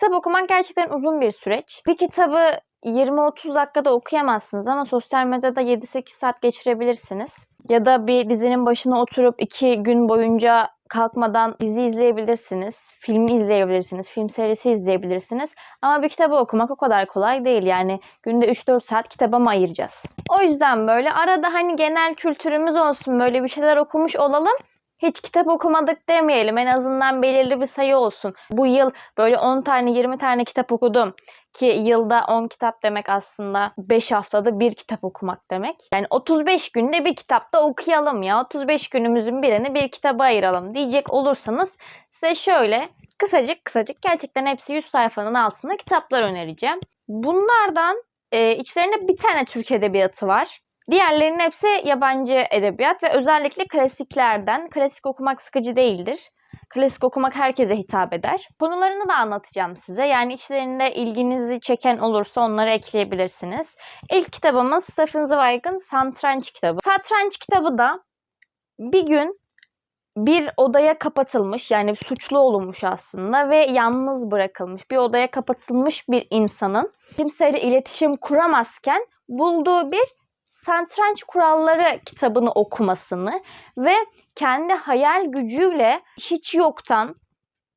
Kitap okumak gerçekten uzun bir süreç. Bir kitabı 20-30 dakikada okuyamazsınız ama sosyal medyada 7-8 saat geçirebilirsiniz. Ya da bir dizinin başına oturup 2 gün boyunca kalkmadan dizi izleyebilirsiniz, film izleyebilirsiniz, film serisi izleyebilirsiniz. Ama bir kitabı okumak o kadar kolay değil. Yani günde 3-4 saat kitaba mı ayıracağız? O yüzden böyle arada hani genel kültürümüz olsun, böyle bir şeyler okumuş olalım. Hiç kitap okumadık demeyelim. En azından belirli bir sayı olsun. Bu yıl böyle 10 tane 20 tane kitap okudum. Ki yılda 10 kitap demek aslında 5 haftada bir kitap okumak demek. Yani 35 günde bir kitapta okuyalım ya. 35 günümüzün birini bir kitaba ayıralım diyecek olursanız size şöyle kısacık kısacık gerçekten hepsi 100 sayfanın altında kitaplar önereceğim. Bunlardan e, içlerinde bir tane Türk edebiyatı var. Diğerlerinin hepsi yabancı edebiyat ve özellikle klasiklerden. Klasik okumak sıkıcı değildir. Klasik okumak herkese hitap eder. Konularını da anlatacağım size. Yani içlerinde ilginizi çeken olursa onları ekleyebilirsiniz. İlk kitabımız Stephen Zweig'ın Satranç kitabı. Satranç kitabı da bir gün bir odaya kapatılmış yani suçlu olunmuş aslında ve yalnız bırakılmış bir odaya kapatılmış bir insanın kimseyle iletişim kuramazken bulduğu bir satranç kuralları kitabını okumasını ve kendi hayal gücüyle hiç yoktan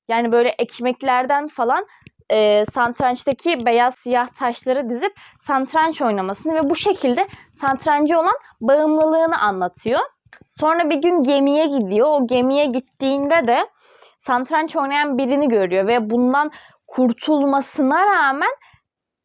yani böyle ekmeklerden falan e, satrançtaki beyaz siyah taşları dizip satranç oynamasını ve bu şekilde satrancı olan bağımlılığını anlatıyor. Sonra bir gün gemiye gidiyor. O gemiye gittiğinde de satranç oynayan birini görüyor ve bundan kurtulmasına rağmen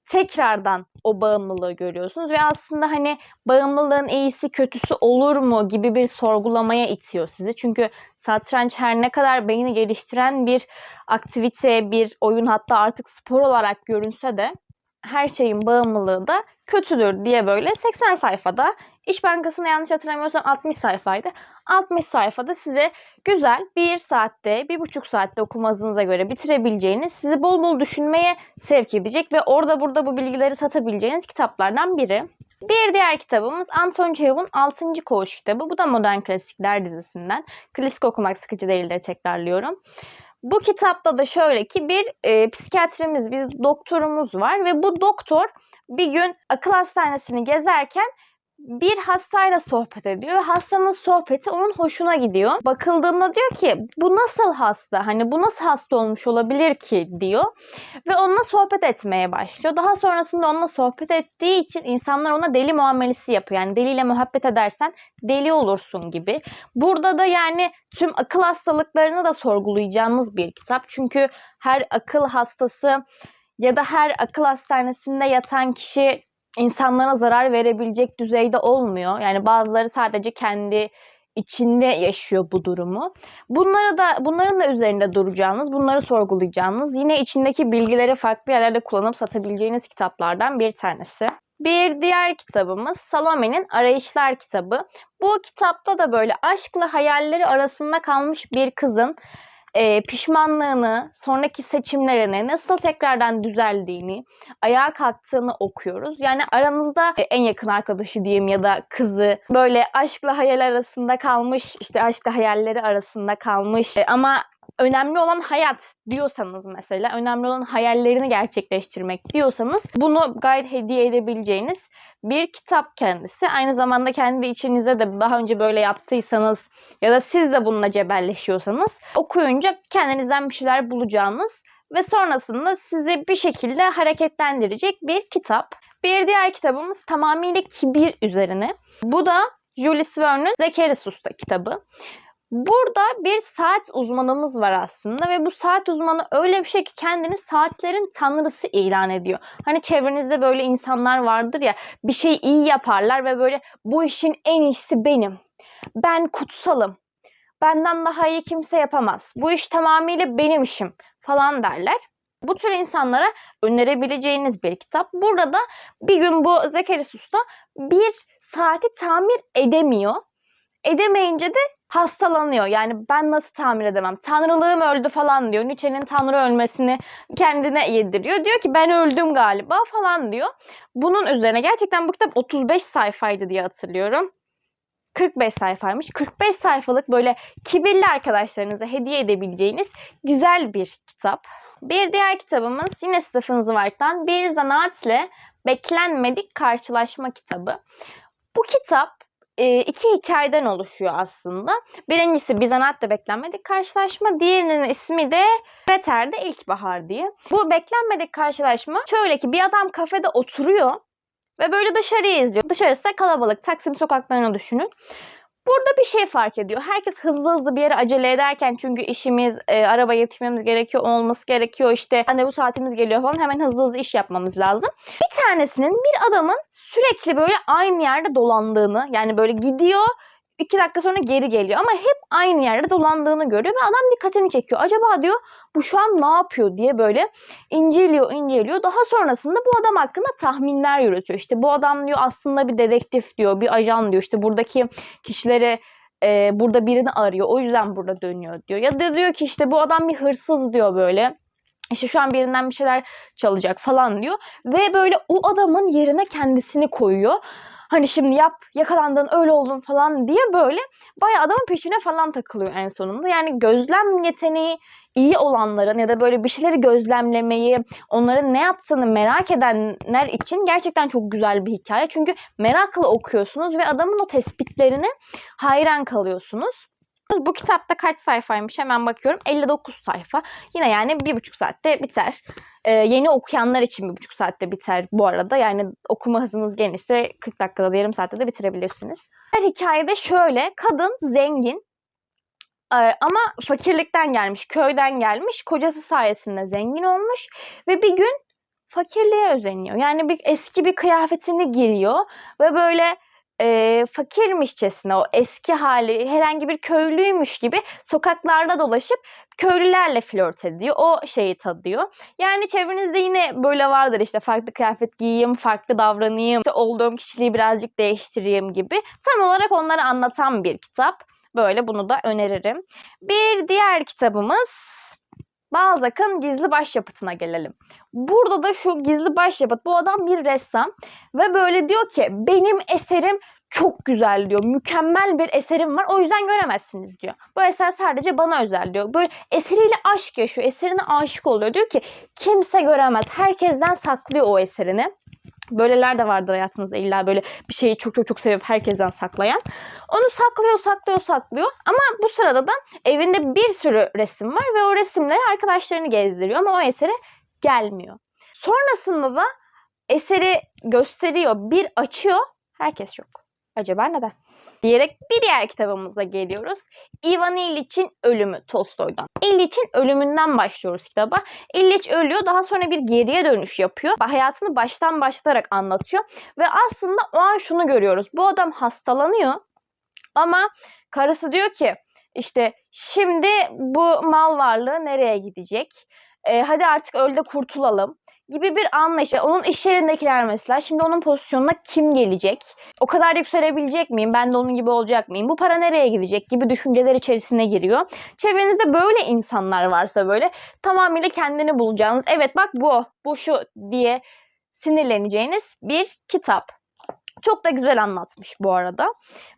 tekrardan o bağımlılığı görüyorsunuz ve aslında hani bağımlılığın iyisi kötüsü olur mu gibi bir sorgulamaya itiyor sizi. Çünkü satranç her ne kadar beyni geliştiren bir aktivite, bir oyun hatta artık spor olarak görünse de her şeyin bağımlılığı da kötüdür diye böyle 80 sayfada İş Bankası'nda yanlış hatırlamıyorsam 60 sayfaydı. 60 sayfada size güzel bir saatte, bir buçuk saatte okumanıza göre bitirebileceğiniz, sizi bol bol düşünmeye sevk edecek ve orada burada bu bilgileri satabileceğiniz kitaplardan biri. Bir diğer kitabımız Anton Çehov'un 6. Koğuş kitabı. Bu da Modern Klasikler dizisinden. Klasik okumak sıkıcı değildir tekrarlıyorum. Bu kitapta da şöyle ki bir e, psikiyatrimiz, bir doktorumuz var ve bu doktor bir gün akıl hastanesini gezerken bir hastayla sohbet ediyor ve hastanın sohbeti onun hoşuna gidiyor. Bakıldığında diyor ki bu nasıl hasta? Hani bu nasıl hasta olmuş olabilir ki diyor. Ve onunla sohbet etmeye başlıyor. Daha sonrasında onunla sohbet ettiği için insanlar ona deli muamelesi yapıyor. Yani deliyle muhabbet edersen deli olursun gibi. Burada da yani tüm akıl hastalıklarını da sorgulayacağımız bir kitap. Çünkü her akıl hastası ya da her akıl hastanesinde yatan kişi insanlara zarar verebilecek düzeyde olmuyor. Yani bazıları sadece kendi içinde yaşıyor bu durumu. Bunları da bunların da üzerinde duracağınız, bunları sorgulayacağınız, yine içindeki bilgileri farklı yerlerde kullanıp satabileceğiniz kitaplardan bir tanesi. Bir diğer kitabımız Salome'nin Arayışlar kitabı. Bu kitapta da böyle aşkla hayalleri arasında kalmış bir kızın e, pişmanlığını, sonraki seçimlerini nasıl tekrardan düzeldiğini, ayağa kalktığını okuyoruz. Yani aranızda e, en yakın arkadaşı diyeyim ya da kızı böyle aşkla hayal arasında kalmış, işte aşkla hayalleri arasında kalmış e, ama önemli olan hayat diyorsanız mesela, önemli olan hayallerini gerçekleştirmek diyorsanız bunu gayet hediye edebileceğiniz bir kitap kendisi. Aynı zamanda kendi içinize de daha önce böyle yaptıysanız ya da siz de bununla cebelleşiyorsanız okuyunca kendinizden bir şeyler bulacağınız ve sonrasında sizi bir şekilde hareketlendirecek bir kitap. Bir diğer kitabımız tamamıyla kibir üzerine. Bu da Jules Verne'ün Zekerisus'ta kitabı. Burada bir saat uzmanımız var aslında ve bu saat uzmanı öyle bir şey ki kendini saatlerin tanrısı ilan ediyor. Hani çevrenizde böyle insanlar vardır ya bir şey iyi yaparlar ve böyle bu işin en iyisi benim. Ben kutsalım. Benden daha iyi kimse yapamaz. Bu iş tamamıyla benim işim falan derler. Bu tür insanlara önerebileceğiniz bir kitap. Burada bir gün bu Zekerius Usta bir saati tamir edemiyor. Edemeyince de hastalanıyor. Yani ben nasıl tamir edemem? Tanrılığım öldü falan diyor. Nietzsche'nin tanrı ölmesini kendine yediriyor. Diyor ki ben öldüm galiba falan diyor. Bunun üzerine gerçekten bu kitap 35 sayfaydı diye hatırlıyorum. 45 sayfaymış. 45 sayfalık böyle kibirli arkadaşlarınıza hediye edebileceğiniz güzel bir kitap. Bir diğer kitabımız yine Stephen Zweig'dan Bir Zanaatle Beklenmedik Karşılaşma kitabı. Bu kitap e, iki hikayeden oluşuyor aslında. Birincisi Bir Zanaatle Beklenmedik Karşılaşma, diğerinin ismi de Kreter'de İlkbahar diye. Bu beklenmedik karşılaşma şöyle ki bir adam kafede oturuyor ve böyle dışarıyı izliyor. Dışarısı da kalabalık. Taksim sokaklarını düşünün. Burada bir şey fark ediyor. Herkes hızlı hızlı bir yere acele ederken çünkü işimiz, e, araba yetişmemiz gerekiyor, olması gerekiyor. İşte bu saatimiz geliyor falan hemen hızlı hızlı iş yapmamız lazım. Bir tanesinin bir adamın sürekli böyle aynı yerde dolandığını yani böyle gidiyor iki dakika sonra geri geliyor ama hep aynı yerde dolandığını görüyor ve adam dikkatini çekiyor. Acaba diyor bu şu an ne yapıyor diye böyle inceliyor inceliyor. Daha sonrasında bu adam hakkında tahminler yürütüyor. İşte bu adam diyor aslında bir dedektif diyor, bir ajan diyor. İşte buradaki kişileri e, burada birini arıyor. O yüzden burada dönüyor diyor. Ya da diyor ki işte bu adam bir hırsız diyor böyle. İşte şu an birinden bir şeyler çalacak falan diyor. Ve böyle o adamın yerine kendisini koyuyor. Hani şimdi yap yakalandın öyle oldun falan diye böyle bayağı adamın peşine falan takılıyor en sonunda. Yani gözlem yeteneği iyi olanların ya da böyle bir şeyleri gözlemlemeyi, onların ne yaptığını merak edenler için gerçekten çok güzel bir hikaye. Çünkü merakla okuyorsunuz ve adamın o tespitlerine hayran kalıyorsunuz. Bu kitapta kaç sayfaymış hemen bakıyorum. 59 sayfa. Yine yani bir buçuk saatte biter. Ee, yeni okuyanlar için bir buçuk saatte biter bu arada. Yani okuma hızınız genişse 40 dakikada da yarım saatte de bitirebilirsiniz. Her hikayede şöyle. Kadın zengin ee, ama fakirlikten gelmiş, köyden gelmiş. Kocası sayesinde zengin olmuş ve bir gün fakirliğe özeniyor. Yani bir eski bir kıyafetini giriyor ve böyle e, fakirmişçesine o eski hali herhangi bir köylüymüş gibi sokaklarda dolaşıp köylülerle flört ediyor. O şeyi tadıyor. Yani çevrenizde yine böyle vardır işte farklı kıyafet giyeyim, farklı davranayım, işte olduğum kişiliği birazcık değiştireyim gibi. Tam olarak onları anlatan bir kitap. Böyle bunu da öneririm. Bir diğer kitabımız Balzac'ın gizli başyapıtına gelelim. Burada da şu gizli başyapıt. Bu adam bir ressam ve böyle diyor ki benim eserim çok güzel diyor. Mükemmel bir eserim var. O yüzden göremezsiniz diyor. Bu eser sadece bana özel diyor. Böyle eseriyle aşk yaşıyor. Eserine aşık oluyor. Diyor ki kimse göremez. Herkesten saklıyor o eserini. Böyleler de vardır hayatınızda illa böyle bir şeyi çok çok çok sevip herkesten saklayan. Onu saklıyor, saklıyor, saklıyor. Ama bu sırada da evinde bir sürü resim var ve o resimleri arkadaşlarını gezdiriyor ama o esere gelmiyor. Sonrasında da eseri gösteriyor, bir açıyor, herkes yok. Acaba neden? Diyerek bir diğer kitabımıza geliyoruz. Ivan İliç'in Ölümü Tolstoy'dan. İliç'in ölümünden başlıyoruz kitaba. İliç ölüyor daha sonra bir geriye dönüş yapıyor. Hayatını baştan başlatarak anlatıyor. Ve aslında o an şunu görüyoruz. Bu adam hastalanıyor ama karısı diyor ki işte şimdi bu mal varlığı nereye gidecek? Ee, hadi artık öl de kurtulalım gibi bir anlayış. Onun iş yerindekiler mesela şimdi onun pozisyonuna kim gelecek? O kadar yükselebilecek miyim? Ben de onun gibi olacak mıyım? Bu para nereye gidecek gibi düşünceler içerisine giriyor. Çevrenizde böyle insanlar varsa böyle tamamıyla kendini bulacağınız evet bak bu, bu şu diye sinirleneceğiniz bir kitap. Çok da güzel anlatmış bu arada.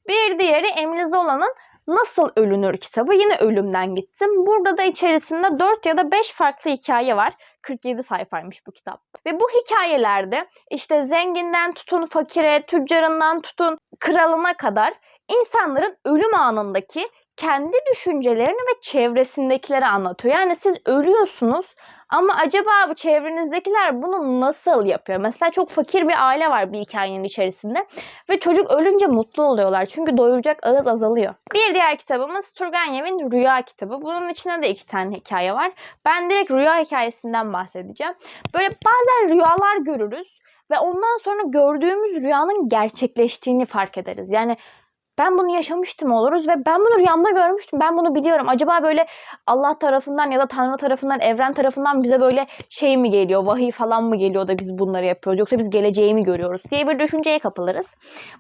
Bir diğeri Emily Zola'nın Nasıl Ölünür kitabı. Yine ölümden gittim. Burada da içerisinde 4 ya da 5 farklı hikaye var. 47 sayfaymış bu kitap. Ve bu hikayelerde işte zenginden tutun fakire, tüccarından tutun kralına kadar insanların ölüm anındaki kendi düşüncelerini ve çevresindekileri anlatıyor. Yani siz ölüyorsunuz ama acaba bu çevrenizdekiler bunu nasıl yapıyor? Mesela çok fakir bir aile var bir hikayenin içerisinde ve çocuk ölünce mutlu oluyorlar. Çünkü doyuracak ağız azalıyor. Bir diğer kitabımız Turgenev'in Rüya kitabı. Bunun içinde de iki tane hikaye var. Ben direkt rüya hikayesinden bahsedeceğim. Böyle bazen rüyalar görürüz ve ondan sonra gördüğümüz rüyanın gerçekleştiğini fark ederiz. Yani ben bunu yaşamıştım oluruz ve ben bunu rüyamda görmüştüm. Ben bunu biliyorum. Acaba böyle Allah tarafından ya da Tanrı tarafından, evren tarafından bize böyle şey mi geliyor, vahiy falan mı geliyor da biz bunları yapıyoruz yoksa biz geleceği mi görüyoruz diye bir düşünceye kapılırız.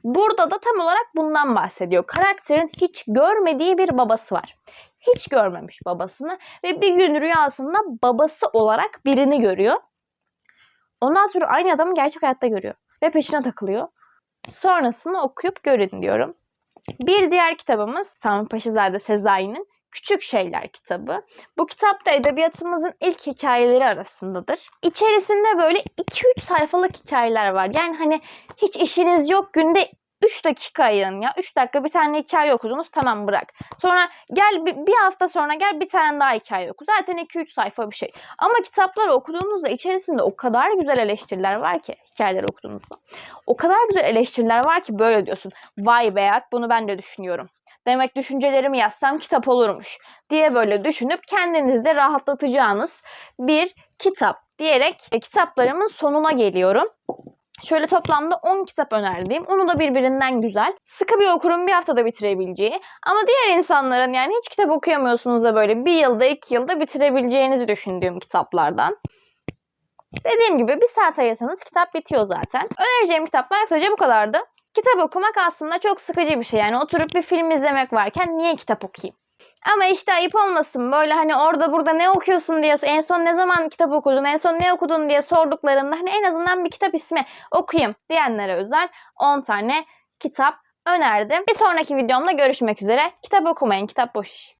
Burada da tam olarak bundan bahsediyor. Karakterin hiç görmediği bir babası var. Hiç görmemiş babasını ve bir gün rüyasında babası olarak birini görüyor. Ondan sonra aynı adamı gerçek hayatta görüyor ve peşine takılıyor. Sonrasını okuyup görün diyorum. Bir diğer kitabımız Sami Paşazade Sezai'nin Küçük Şeyler kitabı. Bu kitap da edebiyatımızın ilk hikayeleri arasındadır. İçerisinde böyle 2-3 sayfalık hikayeler var. Yani hani hiç işiniz yok günde 3 dakika ayırın ya. 3 dakika bir tane hikaye okudunuz tamam bırak. Sonra gel bir, hafta sonra gel bir tane daha hikaye oku. Zaten 2-3 sayfa bir şey. Ama kitapları okuduğunuzda içerisinde o kadar güzel eleştiriler var ki hikayeleri okuduğunuzda. O kadar güzel eleştiriler var ki böyle diyorsun. Vay be bunu ben de düşünüyorum. Demek düşüncelerimi yazsam kitap olurmuş diye böyle düşünüp kendinizde rahatlatacağınız bir kitap diyerek e, kitaplarımın sonuna geliyorum. Şöyle toplamda 10 kitap önerdiğim, onu da birbirinden güzel, sıkı bir okurun bir haftada bitirebileceği ama diğer insanların yani hiç kitap okuyamıyorsunuz da böyle bir yılda iki yılda bitirebileceğinizi düşündüğüm kitaplardan. Dediğim gibi bir saat ayırsanız kitap bitiyor zaten. Önereceğim kitaplar kısaca bu kadardı. Kitap okumak aslında çok sıkıcı bir şey. Yani oturup bir film izlemek varken niye kitap okuyayım? Ama işte ayıp olmasın böyle hani orada burada ne okuyorsun diye en son ne zaman kitap okudun en son ne okudun diye sorduklarında hani en azından bir kitap ismi okuyayım diyenlere özel 10 tane kitap önerdim. Bir sonraki videomda görüşmek üzere. Kitap okumayın kitap boş iş.